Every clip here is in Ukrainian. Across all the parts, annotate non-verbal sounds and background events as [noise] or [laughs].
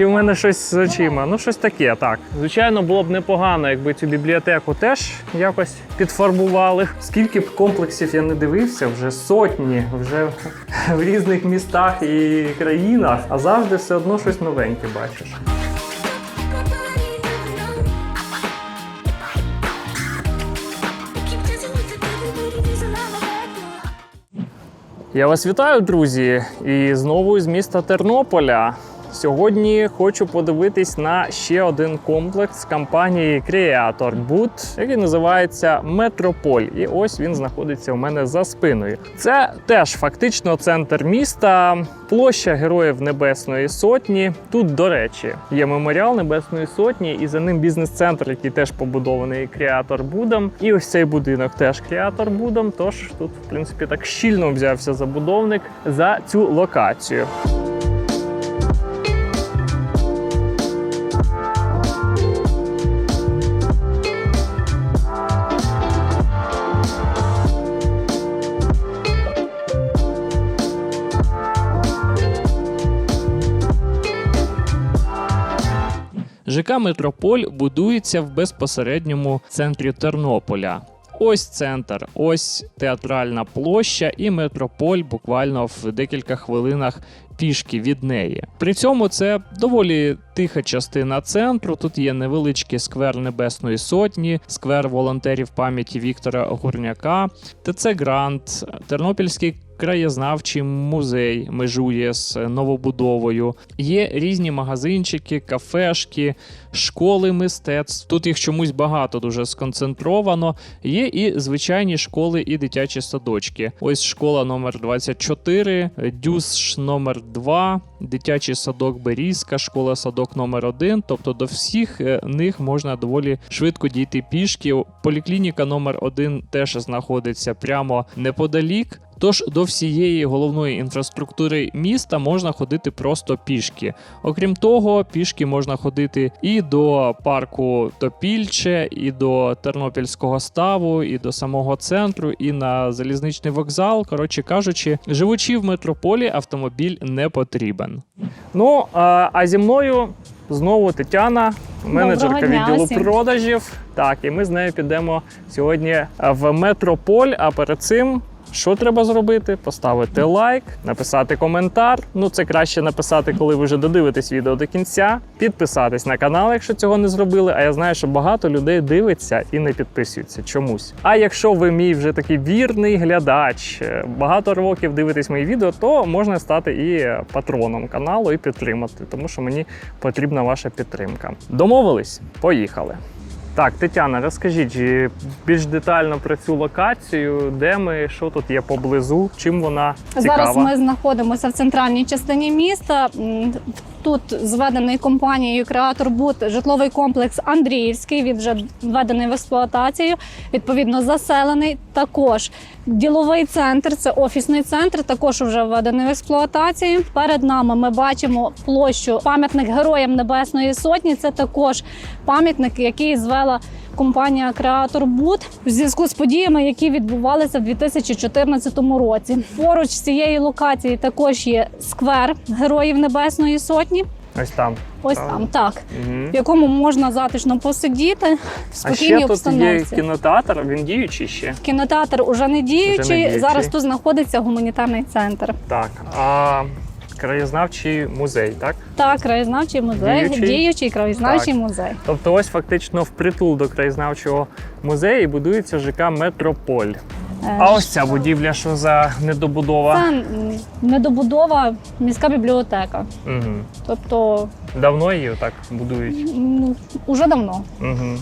Чи в мене щось з очима? Ну, щось таке, так. Звичайно, було б непогано, якби цю бібліотеку теж якось підфарбували. Скільки б комплексів я не дивився, вже сотні, вже [laughs] в різних містах і країнах, а завжди все одно щось новеньке бачиш. Я вас вітаю, друзі, і знову із міста Тернополя. Сьогодні хочу подивитись на ще один комплекс компанії Creator Boot, який називається Метрополь. І ось він знаходиться у мене за спиною. Це теж фактично центр міста, площа Героїв Небесної Сотні. Тут, до речі, є меморіал Небесної Сотні, і за ним бізнес-центр, який теж побудований Creator Будом. І ось цей будинок теж Creator Будом. Тож тут, в принципі, так щільно взявся забудовник за цю локацію. ЖК Метрополь будується в безпосередньому центрі Тернополя. Ось центр, ось театральна площа і метрополь буквально в декілька хвилинах пішки від неї. При цьому це доволі тиха частина центру. Тут є невеличкий сквер Небесної Сотні, сквер волонтерів пам'яті Віктора Гурняка, ТЦ Грант, Тернопільський краєзнавчий музей межує з новобудовою. Є різні магазинчики, кафешки, школи мистецтв. Тут їх чомусь багато дуже сконцентровано. Є і звичайні школи і дитячі садочки. Ось школа номер 24, дюс номер 2, дитячий садок Берізка, школа садок номер 1 Тобто до всіх е, них можна доволі швидко дійти пішки. Поліклініка номер 1 теж знаходиться прямо неподалік. Тож до всієї головної інфраструктури міста можна ходити просто пішки. Окрім того, пішки можна ходити і до парку Топільче, і до Тернопільського ставу, і до самого центру, і на залізничний вокзал. Коротше кажучи, живучи в метрополі, автомобіль не потрібен. Ну а, а зі мною знову Тетяна, менеджерка дня відділу всім. продажів. Так, і ми з нею підемо сьогодні в метрополь. А перед цим. Що треба зробити? Поставити лайк, написати коментар. Ну це краще написати, коли ви вже додивитесь відео до кінця. Підписатись на канал, якщо цього не зробили. А я знаю, що багато людей дивиться і не підписуються чомусь. А якщо ви мій вже такий вірний глядач, е, багато років дивитесь мої відео, то можна стати і патроном каналу і підтримати, тому що мені потрібна ваша підтримка. Домовились? Поїхали. Так, Тетяна, розкажіть е, більш детально про цю локацію, де ми, що тут є поблизу, чим вона цікава. Зараз ми знаходимося в центральній частині міста. Тут зведений компанією Креатор Бут житловий комплекс Андріївський. Він вже введений в експлуатацію, відповідно заселений. Також діловий центр, це офісний центр, також вже введений в експлуатацію. Перед нами ми бачимо площу пам'ятник Героям Небесної Сотні. Це також пам'ятник, який звела компанія Креатор Бут в зв'язку з подіями, які відбувалися в 2014 році. Поруч з цією локацією також є сквер Героїв Небесної Сотні. Ось там. Ось Правда? там так, Угу. в якому можна затишно посидіти в А спокійній ще тут є кінотеатр, він діючий ще. Кінотеатр уже не діючий. Вже не діючий. Зараз тут знаходиться гуманітарний центр. Так. А краєзнавчий музей, так? Так, краєзнавчий музей, Діючий? діючий, краєзнавчий Так. музей. Тобто, ось фактично впритул до краєзнавчого музею будується ЖК Метрополь. Е, А ось ця будівля, що за недобудова. Це недобудова міська бібліотека. Угу. Тобто, Давно її так будують. ну, уже давно. Угу.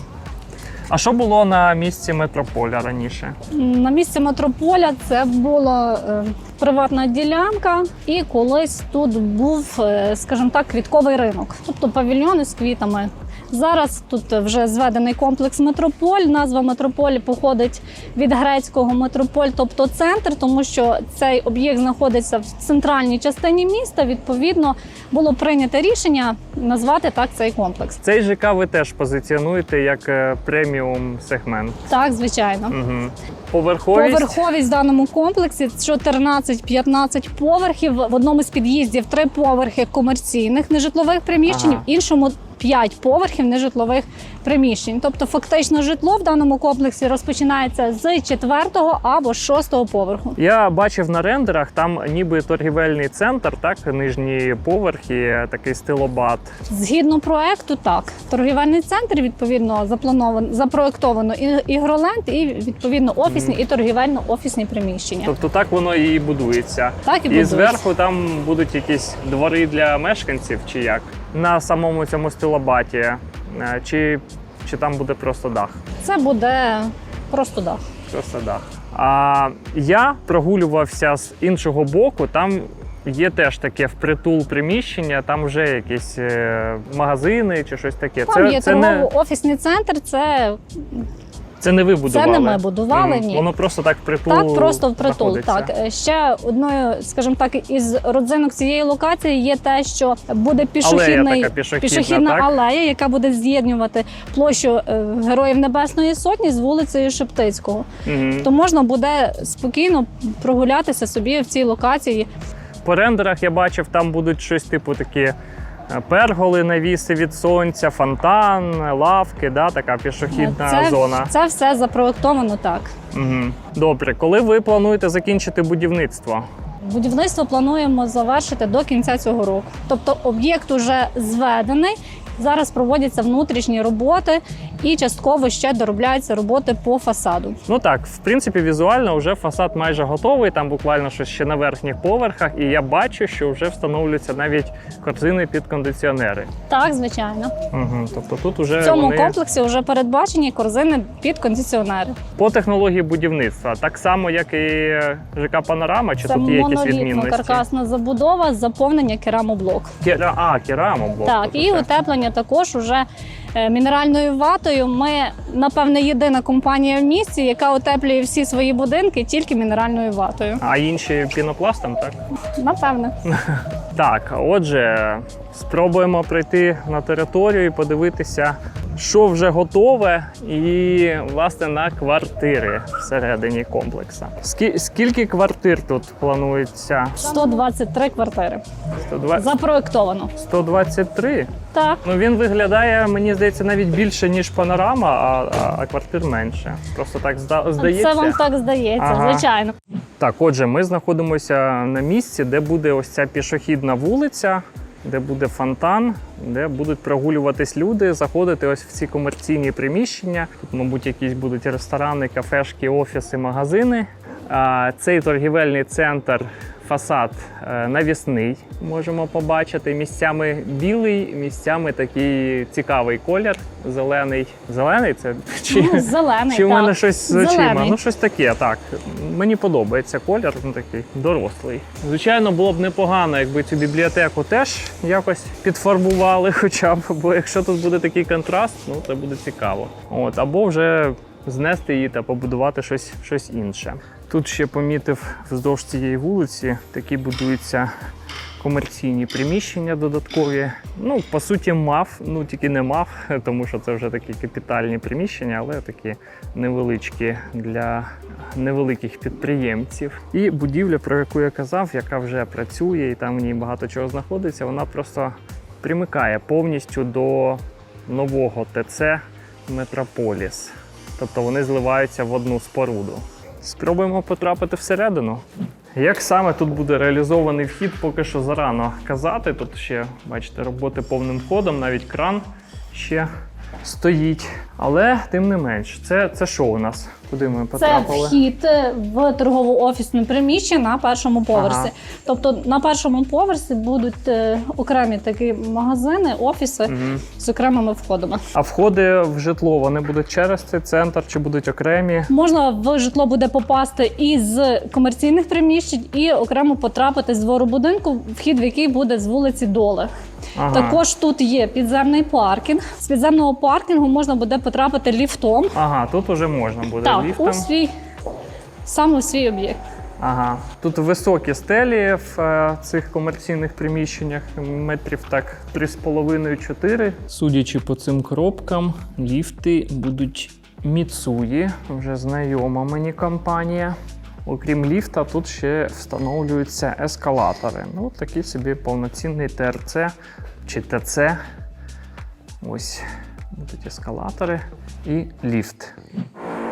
А що було на місці метрополя раніше? На місці метрополя це була е, приватна ділянка, і колись тут був, е, скажімо так, квітковий ринок, тобто павільйони з квітами. Зараз тут вже зведений комплекс метрополь. Назва метрополь походить від грецького метрополь, тобто центр, тому що цей об'єкт знаходиться в центральній частині міста. Відповідно, було прийнято рішення назвати так цей комплекс. Цей ЖК ви теж позиціонуєте як е, преміум сегмент. Так, звичайно. Угу. Поверховість. Поверховість в даному комплексі 14-15 поверхів. В одному з під'їздів три поверхи комерційних нежитлових приміщень, Ага. в іншому 5 поверхів нежитлових приміщень. Тобто, фактично, житло в даному комплексі розпочинається з четвертого або шостого поверху. Я бачив на рендерах, там ніби торгівельний центр, так, нижні поверхи, такий стилобат. Згідно проекту, так торгівельний центр відповідно заплановано запроектовано і ігроленд, і відповідно офісні і торгівельно-офісні приміщення. Тобто так воно і будується. Так і І будується. зверху там будуть якісь двори для мешканців, чи як? На самому цьому стилобаті. Е, Чи, чи там буде просто дах? Це буде просто дах. Просто дах. А я прогулювався з іншого боку. Там є теж таке впритул приміщення, там вже якісь е, магазини чи щось таке. Там є це, не, торгово-офісний центр. Це це не ви будували. Це не ми будували, ні. Воно просто так впритул так, просто впритул. Так Е, ще одною, скажімо так, із родзинок цієї локації є те, що буде пішохідний така пішохідна, пішохідна так? алея, яка буде з'єднувати площу е, Героїв Небесної Сотні з вулицею Шептицького. Мгм. То можна буде спокійно прогулятися собі в цій локації. По рендерах я бачив, там будуть щось типу такі перголи, навіси від сонця, фонтан, лавки, да, така пішохідна це, зона. це все запроектовано так. Угу. Добре, коли ви плануєте закінчити будівництво? Будівництво плануємо завершити до кінця цього року. Тобто об'єкт уже зведений. Зараз проводяться внутрішні роботи і частково ще доробляються роботи по фасаду. Ну так, в принципі, візуально вже фасад майже готовий. Там буквально щось ще на верхніх поверхах, і я бачу, що вже встановлюються навіть корзини під кондиціонери. Так, звичайно. Угу. Тобто тут уже В цьому вони комплексі вже передбачені корзини під кондиціонери. по технології будівництва, так само як і ЖК Панорама, чи Це тут є якісь відмінності? каркасна забудова, заповнення керамоблок. Кера... А, керамоблок. Так, і утеплення також уже мінеральною ватою. Ми, напевне, єдина компанія в місті, яка утеплює всі свої будинки тільки мінеральною ватою. А інші пінопластом, так? Напевне. [laughs] Так, отже, спробуємо прийти на територію і подивитися, що вже готове, і власне на квартири всередині комплексу. Скі- Скільки квартир тут планується? 123 квартири. 120... Запроектовано. 123? Так. Ну він виглядає, мені здається, навіть більше, ніж панорама, а, а, а квартир менше. Просто так зда- здається. Це вам так здається, Ага. звичайно. Так, отже, ми знаходимося на місці, де буде ось ця пішохідна вулиця, де буде фонтан, де будуть прогулюватись люди, заходити ось в ці комерційні приміщення. Тут, мабуть, якісь будуть ресторани, кафешки, офіси, магазини. Цей торгівельний центр. Фасад е, навісний можемо побачити. Місцями білий, місцями такий цікавий колір, зелений. Зелений це [laughs] чи Ну, зелений. чи в мене щось з очима? Ну, щось таке, так. Мені подобається колір, ну такий дорослий. Звичайно, було б непогано, якби цю бібліотеку теж якось підфарбували, [laughs] хоча б, бо якщо тут буде такий контраст, ну це буде цікаво. От, або вже знести її та побудувати щось, щось інше. Тут ще помітив вздовж цієї вулиці такі будуються комерційні приміщення додаткові. Ну, по суті, мав, ну тільки не мав, [laughs] тому що це вже такі капітальні приміщення, але такі невеличкі для невеликих підприємців. І будівля, про яку я казав, яка вже працює, і там в ній багато чого знаходиться, вона просто примикає повністю до нового ТЦ Метрополіс. Тобто вони зливаються в одну споруду. Спробуємо потрапити всередину. Як саме тут буде реалізований вхід, поки що зарано казати. Тут ще, бачите, роботи повним ходом, навіть кран ще стоїть. Але тим не менш, це, це що у нас? Куди ми Це потрапили? вхід в торгово-офісне приміщення на першому поверсі. Ага. Тобто на першому поверсі будуть е, окремі такі магазини, офіси Мгм. з окремими входами. А входи в житло вони будуть через цей центр чи будуть окремі? Можна в житло буде попасти із комерційних приміщень і окремо потрапити з двору будинку, вхід в який буде з вулиці Доле. Ага. Також тут є підземний паркінг. З підземного паркінгу можна буде потрапити ліфтом. Ага, тут уже можна буде Так, ліфтом. у свій саме у свій об'єкт. Ага. Тут високі стелі в е, цих комерційних приміщеннях, метрів так 3,5-4. Судячи по цим коробкам, ліфти будуть Міцуї, вже знайома мені компанія. Окрім ліфта, тут ще встановлюються ескалатори. Ну, такий собі повноцінний ТРЦ чи ТЦ. Ось будуть ескалатори і ліфт.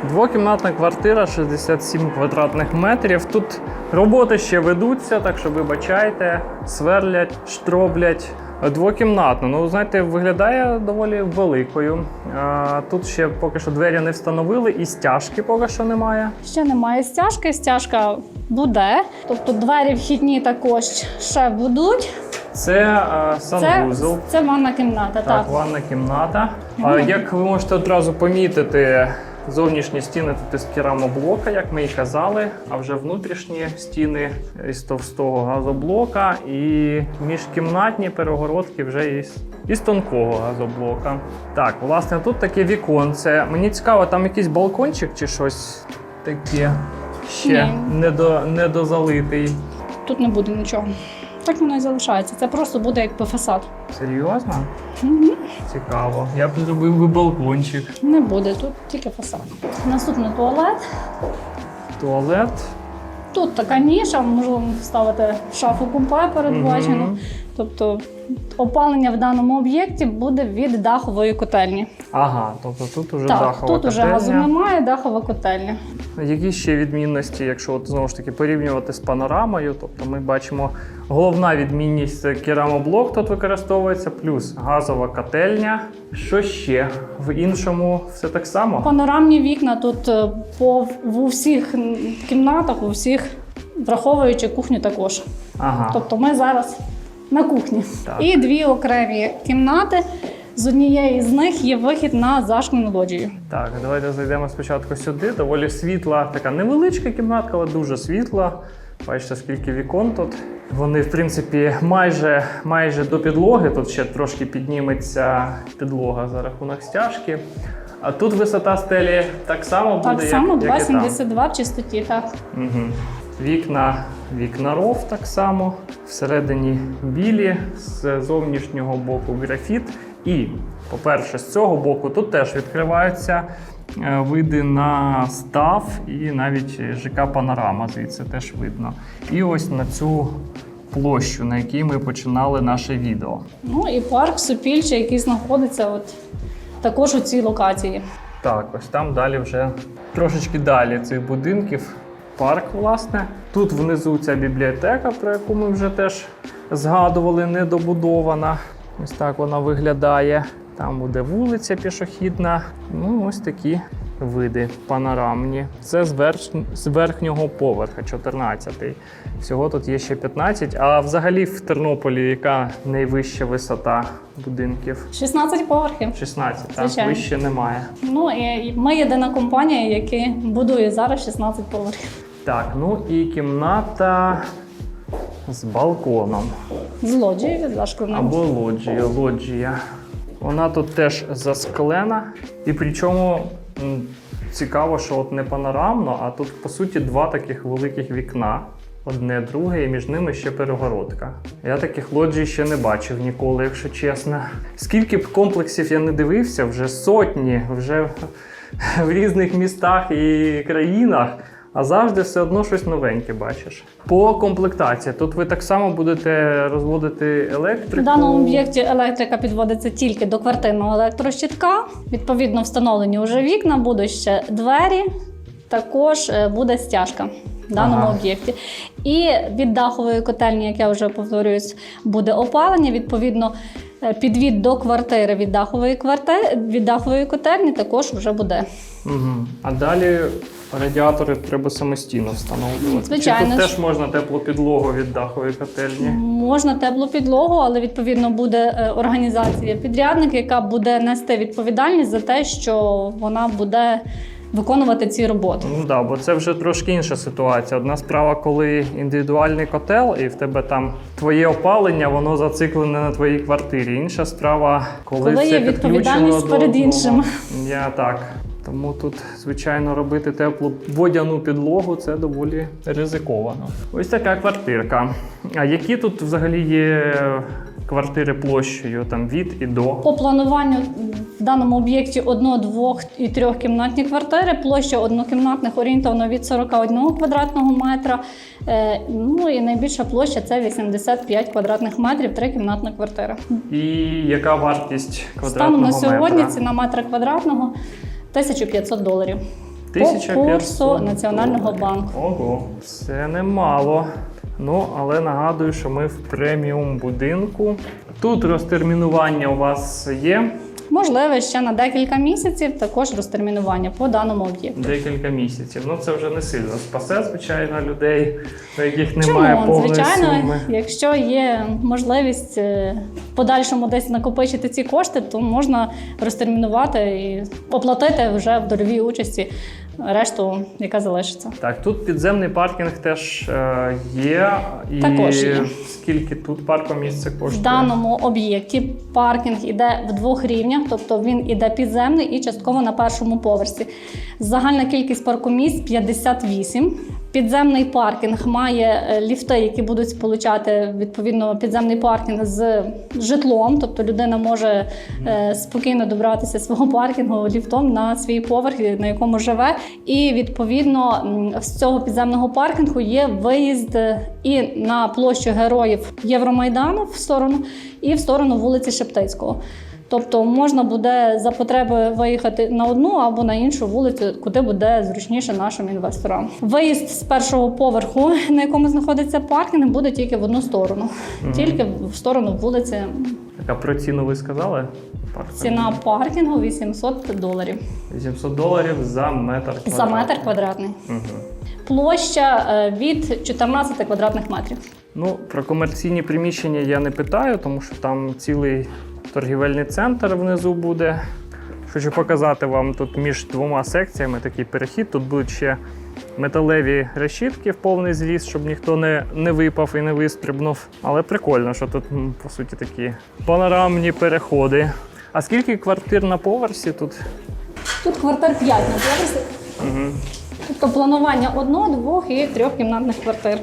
Двокімнатна квартира 67 квадратних метрів. Тут роботи ще ведуться, так що вибачайте, сверлять, штроблять. Двокімнатна, ну знаєте, виглядає доволі великою. А, тут ще поки що двері не встановили, і стяжки поки що немає. Ще немає стяжки, стяжка буде. Тобто двері вхідні також ще будуть. Це а, Це, це ванна кімната. Так, Так. ванна кімната. А, як ви можете одразу помітити, зовнішні стіни тут із керамоблока, як ми і казали, а вже внутрішні стіни із товстого газоблока, і міжкімнатні перегородки вже із, із тонкого газоблока. Так, власне, тут таке віконце. Мені цікаво, там якийсь балкончик чи щось таке ще недо, недозалитий. Тут не буде нічого. Так воно і залишається. Це просто буде як по фасад. Серйозно? Цікаво. Я б зробив би балкончик. Не буде, тут тільки фасад. Наступний туалет. Туалет. Тут така ніша, можливо, ставити шафу купе передбачено. Угу. Тобто опалення в даному об'єкті буде від дахової котельні. Ага, тобто тут уже так, дахова тут уже газу немає, дахова котельня. Які ще відмінності, якщо от, знову ж таки порівнювати з панорамою, тобто ми бачимо головна відмінність це керамоблок тут використовується, плюс газова котельня. Що ще? В іншому все так само? Панорамні вікна тут е, по в усіх кімнатах, у всіх, враховуючи кухню також. Ага. Тобто ми зараз на кухні. Так. І дві окремі кімнати. З однієї з них є вихід на зашклену лоджію. Так, давайте зайдемо спочатку сюди. Доволі світла, така невеличка кімнатка, але дуже світла. Бачите, скільки вікон тут. Вони, в принципі, майже, майже до підлоги. Тут ще трошки підніметься підлога за рахунок стяжки. А тут висота стелі так само буде. Так само як, як і там. 2,72 в чистоті. Так. Угу. Вікна, вікна ров так само. Всередині білі, з зовнішнього боку графіт. І, по-перше, з цього боку тут теж відкриваються е, види на став і навіть ЖК Панорама, звідси теж видно. І ось на цю площу, на якій ми починали наше відео. Ну і парк Супільче, який знаходиться от також у цій локації. Так, ось там далі вже трошечки далі цих будинків. Парк, власне. Тут внизу ця бібліотека, про яку ми вже теж згадували, недобудована. Ось так вона виглядає. Там буде вулиця пішохідна. Ну, ось такі види панорамні. Це з, верх... з верхнього поверха, 14-й. Всього тут є ще 15. А взагалі в Тернополі яка найвища висота будинків? 16 поверхів. 16, так? Звичайно. Вище немає. Ну і ми єдина компанія, яка будує зараз 16 поверхів. Так, ну і кімната з балконом. З лоджією від зашкленою. Або лоджія, лоджія. Вона тут теж засклена. І причому цікаво, що от не панорамно, а тут по суті два таких великих вікна. Одне, друге, і між ними ще перегородка. Я таких лоджій ще не бачив ніколи, якщо чесно. Скільки б комплексів я не дивився, вже сотні, вже [laughs] в різних містах і країнах. А завжди все одно щось новеньке бачиш. По комплектації тут ви так само будете розводити електрику. В даному об'єкті електрика підводиться тільки до квартирного електрощитка. Відповідно, встановлені вже вікна, будуть ще двері. Також е, буде стяжка в даному Ага. об'єкті. І від дахової котельні, як я вже повторююсь, буде опалення. Відповідно, підвід до квартири від дахової квартири від дахової котельні також вже буде. Угу. А далі радіатори треба самостійно встановлювати. Звичайно Чи тут теж можна теплу підлогу від дахової котельні. Можна теплу підлогу, але відповідно буде е, організація підрядник, яка буде нести відповідальність за те, що вона буде виконувати ці роботи. Ну да, бо це вже трошки інша ситуація. Одна справа, коли індивідуальний котел, і в тебе там твоє опалення, воно зациклене на твоїй квартирі. Інша справа, коли, Коли все є відповідальність перед іншим. Я так. Тому тут, звичайно, робити теплу водяну підлогу це доволі ризиковано. Ось така квартирка. А які тут взагалі є квартири площею там від і до? По плануванню в даному об'єкті одно, двох і трьохкімнатні квартири. Площа однокімнатних орієнтовно від 41 квадратного метра. Е, Ну і найбільша площа це 85 квадратних метрів, трикімнатна квартира. І яка вартість квадратного Станом на сьогодні метра? ціна метра квадратного 1500 доларів. По курсу Національного доларів. банку. Ого, це немало. Ну, але нагадую, що ми в преміум будинку. Тут розтермінування у вас є Можливо, ще на декілька місяців також розтермінування по даному об'єкту. декілька місяців. Ну це вже не сильно спасе, звичайно, людей, у яких немає Чому? повної Звичайно, суми. якщо є можливість е, подальшому десь накопичити ці кошти, то можна розтермінувати і оплатити вже в дольовій участі решту, яка залишиться. Так, тут підземний паркінг теж е, є. І Також є. скільки тут паркомісце коштує? В даному об'єкті паркінг іде в двох рівнях, тобто він іде підземний і частково на першому поверсі. Загальна кількість паркомісць 58. Підземний паркінг має е, ліфти, які будуть сполучати відповідно підземний паркінг з житлом. Тобто людина може е, спокійно добратися свого паркінгу ліфтом на свій поверх, на якому живе. І відповідно з цього підземного паркінгу є виїзд е, і на площу героїв Євромайдану в сторону, і в сторону вулиці Шептицького. Тобто можна буде за потреби виїхати на одну або на іншу вулицю, куди буде зручніше нашим інвесторам. Виїзд з першого поверху, на якому знаходиться паркінг, буде тільки в одну сторону, тільки в сторону вулиці. Так, а про ціну ви сказали? Паркінг? Ціна паркінгу 800 доларів 800 доларів за метр за метр квадратний. Угу. Площа е, від 14 квадратних метрів. Ну, про комерційні приміщення я не питаю, тому що там цілий торгівельний центр внизу буде. Хочу показати вам тут між двома секціями такий перехід. Тут будуть ще металеві решітки в повний зріст, щоб ніхто не, не випав і не вистрибнув. Але прикольно, що тут, по суті, такі панорамні переходи. А скільки квартир на поверсі тут? Тут квартир 5 на поверсі. Угу. Тобто планування одно, двох і трьохкімнатних квартир.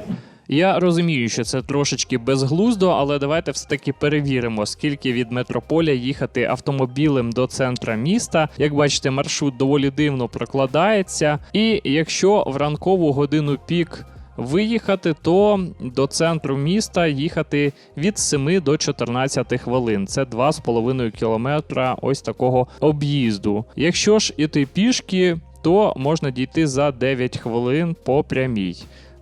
Я розумію, що це трошечки безглуздо, але давайте все-таки перевіримо, скільки від метрополя їхати автомобілем до центра міста. Як бачите, маршрут доволі дивно прокладається. І якщо в ранкову годину пік виїхати, то до центру міста їхати від 7 до 14 хвилин. Це 2,5 кілометра ось такого об'їзду. Якщо ж іти пішки, то можна дійти за 9 хвилин по прямій.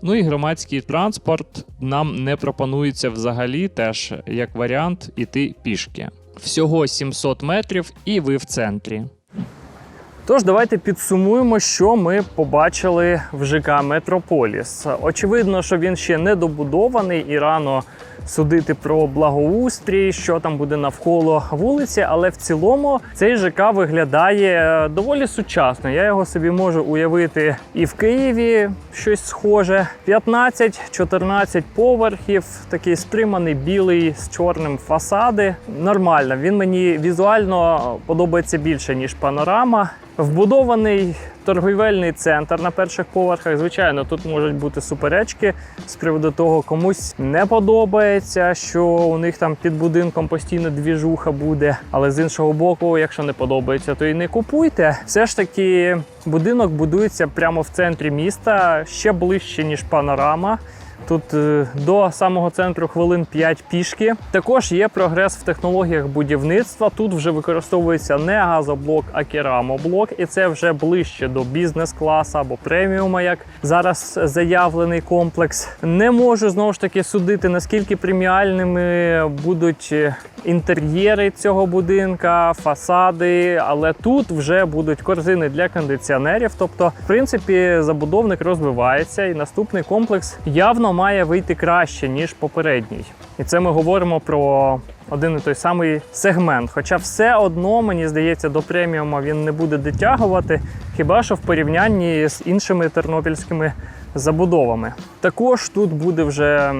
Ну і громадський транспорт нам не пропонується взагалі, теж як варіант іти пішки. Всього 700 метрів, і ви в центрі. Тож давайте підсумуємо, що ми побачили в ЖК Метрополіс. Очевидно, що він ще не добудований і рано судити про благоустрій, що там буде навколо вулиці, але в цілому цей ЖК виглядає доволі сучасно. Я його собі можу уявити і в Києві щось схоже. 15-14 поверхів, такий стриманий білий з чорним фасади. Нормально, він мені візуально подобається більше, ніж панорама. Вбудований торгівельний центр на перших поверхах. Звичайно, тут можуть бути суперечки з приводу того, комусь не подобається, що у них там під будинком постійно двіжуха буде. Але з іншого боку, якщо не подобається, то і не купуйте. Все ж таки, будинок будується прямо в центрі міста, ще ближче ніж панорама. Тут е, до самого центру хвилин 5 пішки. Також є прогрес в технологіях будівництва. Тут вже використовується не газоблок, а керамоблок, і це вже ближче до бізнес-класу або преміума, як зараз заявлений комплекс. Не можу знову ж таки судити, наскільки преміальними будуть е, інтер'єри цього будинка, фасади, але тут вже будуть корзини для кондиціонерів. Тобто, в принципі, забудовник розвивається, і наступний комплекс явно має вийти краще ніж попередній. І це ми говоримо про один і той самий сегмент. Хоча все одно, мені здається, до преміума він не буде дотягувати, хіба що в порівнянні з іншими тернопільськими забудовами. Також тут буде вже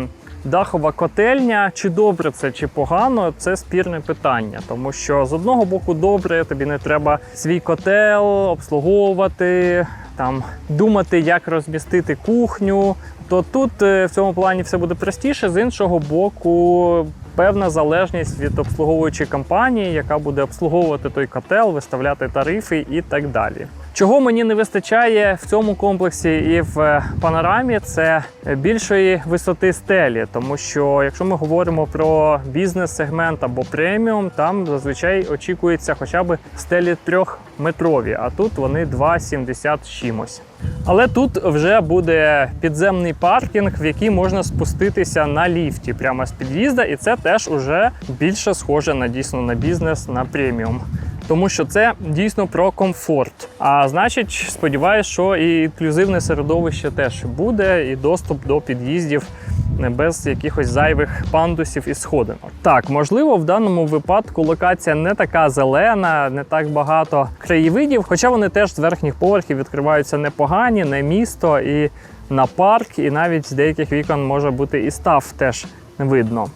дахова котельня. Чи добре це, чи погано, це спірне питання. Тому що з одного боку добре, тобі не треба свій котел обслуговувати, там думати, як розмістити кухню. То тут е, в цьому плані все буде простіше. З іншого боку, певна залежність від обслуговуючої компанії, яка буде обслуговувати той котел, виставляти тарифи і так далі. Чого мені не вистачає в цьому комплексі і в е, панорамі, це більшої висоти стелі, тому що якщо ми говоримо про бізнес-сегмент або преміум, там зазвичай очікується хоча б стелі трьохметрові, а тут вони 2,70 чимось. Але тут вже буде підземний паркінг, в який можна спуститися на ліфті прямо з під'їзда, і це теж уже більше схоже на дійсно на бізнес на преміум. Тому що це дійсно про комфорт. А значить, сподіваюся, що і інклюзивне середовище теж буде, і доступ до під'їздів без якихось зайвих пандусів і сходинок. Так, можливо, в даному випадку локація не така зелена, не так багато краєвидів, хоча вони теж з верхніх поверхів відкриваються непогані, не місто і на парк, і навіть з деяких вікон може бути і став теж видно.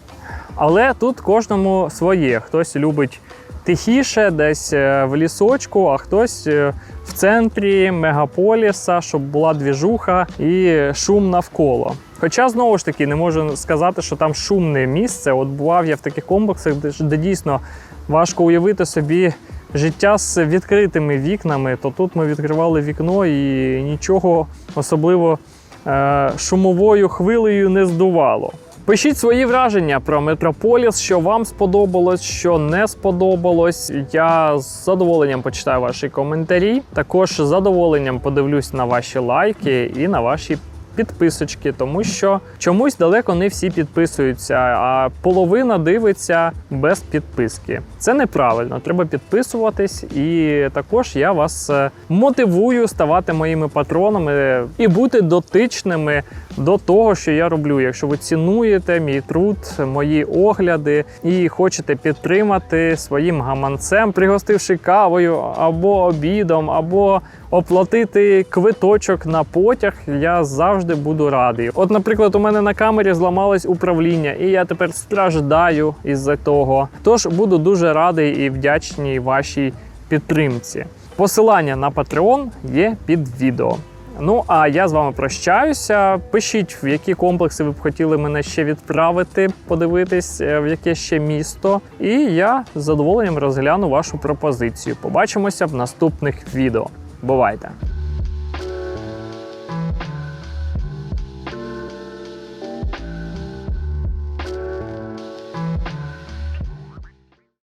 Але тут кожному своє. Хтось любить тихіше, десь е, в лісочку, а хтось е, в центрі мегаполіса, щоб була двіжуха і шум навколо. Хоча знову ж таки не можу сказати, що там шумне місце. От бував я в таких комплексах, де, де дійсно важко уявити собі життя з відкритими вікнами. То тут ми відкривали вікно і нічого особливо е, шумовою хвилею не здувало. Пишіть свої враження про Метрополіс, що вам сподобалось, що не сподобалось. Я з задоволенням почитаю ваші коментарі. Також з задоволенням подивлюсь на ваші лайки і на ваші підписочки, тому що чомусь далеко не всі підписуються, а половина дивиться без підписки. Це неправильно. Треба підписуватись, і також я вас е, мотивую ставати моїми патронами і бути дотичними до того, що я роблю. Якщо ви цінуєте мій труд, мої огляди і хочете підтримати своїм гаманцем, пригостивши кавою або обідом, або оплатити квиточок на потяг, я завжди буду радий. От, наприклад, у мене на камері зламалось управління, і я тепер страждаю із-за того. Тож буду дуже радий і вдячний вашій підтримці. Посилання на Patreon є під відео. Ну а я з вами прощаюся. Пишіть, в які комплекси ви б хотіли мене ще відправити, подивитись, е, в яке ще місто. І я з задоволенням розгляну вашу пропозицію. Побачимося в наступних відео. Бувайте!